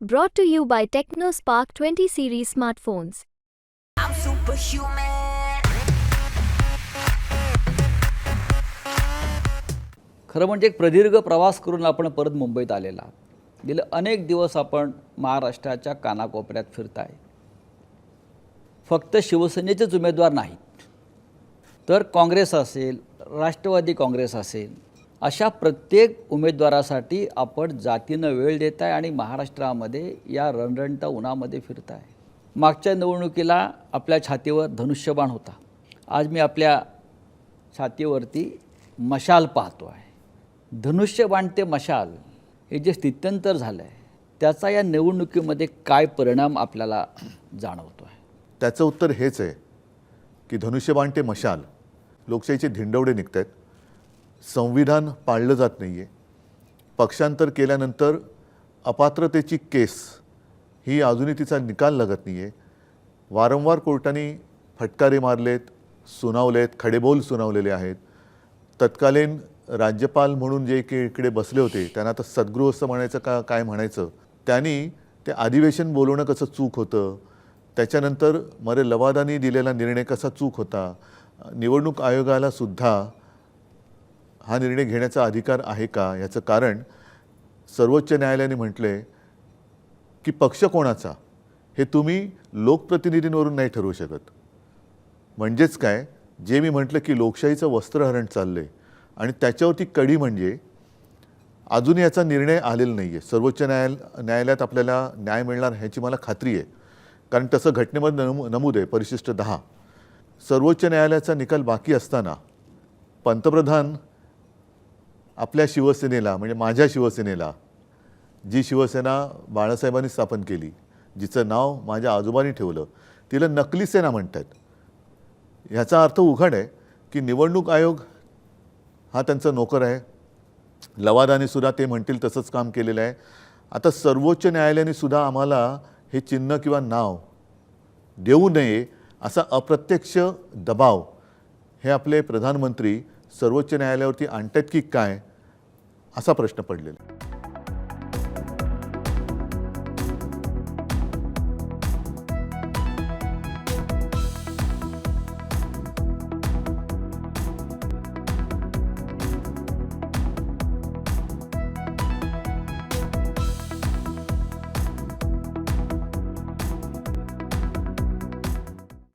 Brought to you by TechnoSpark 20 series smartphones. I'm superhuman. खरं म्हणजे एक प्रदीर्घ प्रवास करून आपण परत मुंबईत आलेला आहात. गेले अनेक दिवस आपण महाराष्ट्राच्या कानाकोपऱ्यात फिरताय फक्त शिवसेनेचेच उमेदवार नाहीत तर काँग्रेस असेल राष्ट्रवादी काँग्रेस असेल अशा प्रत्येक उमेदवारासाठी आपण जातीनं वेळ देत आहे आणि महाराष्ट्रामध्ये या रणरणता उन्हामध्ये फिरत आहे मागच्या निवडणुकीला आपल्या छातीवर धनुष्यबाण होता. आज मी आपल्या छातीवरती मशाल पाहतो आहे धनुष्यबाण ते मशाल हे जे स्थित्यंतर झालं आहे त्याचा या निवडणुकीमध्ये काय परिणाम आपल्याला जाणवतो आहे त्याचं उत्तर हेच आहे की धनुष्यबाण ते मशाल लोकशाहीचे धिंडवडे निघत आहेत संविधान पाळलं जात नाही आहे पक्षांतर केल्यानंतर अपात्रतेची केस ही अजूनही तिचा निकाल लागत नाही आहे वारंवार कोर्टाने फटकारे मारलेत सुनावलेत खडेबोल सुनावलेले आहेत. तत्कालीन राज्यपाल म्हणून जे की इकडे बसले होते त्यांना आता सद्गृह असं म्हणायचं का काय म्हणायचं? त्यांनी ते अधिवेशन बोलवणं कसं चूक होतं? त्याच्यानंतर मरे लवादानी दिलेला निर्णय कसा चूक होता? निवडणूक आयोगाला सुद्धा हा निर्णय घेण्याचा अधिकार आहे का? याचं कारण सर्वोच्च न्यायालयाने म्हटले की पक्ष कोणाचा हे तुम्ही लोकप्रतिनिधींवरून नाही ठरवू शकत. म्हणजेच काय? जे मी म्हटलं की लोकशाहीचं वस्त्रहरण चाललं आहे आणि त्याच्यावरती कडी म्हणजे अजून याचा निर्णय आलेला नाही आहे सर्वोच्च न्यायाल न्यायालयात आपल्याला न्याय मिळणार ह्याची मला खात्री आहे. कारण तसं घटनेमध्ये नमू नमूद आहे परिशिष्ट दहा. सर्वोच्च न्यायालयाचा निकाल बाकी असताना पंतप्रधान आपल्या शिवसेनेला म्हणजे माझ्या शिवसेनेला जी शिवसेना बाळासाहेबांनी स्थापन केली जिचं नाव माझ्या आजोबांनी ठेवलं तिला नकली सेना म्हणतात. ह्याचा अर्थ उघड आहे की निवडणूक आयोग हा त्यांचा नोकर आहे. लवादाने सुद्धा ते म्हणतील तसंच काम केलेलं आहे. आता सर्वोच्च न्यायालयाने सुद्धा आम्हाला हे चिन्ह किंवा नाव देऊ नये असा अप्रत्यक्ष दबाव हे आपले प्रधानमंत्री सर्वोच्च न्यायालयावरती आणतात की काय असा प्रश्न पडलेला आहे.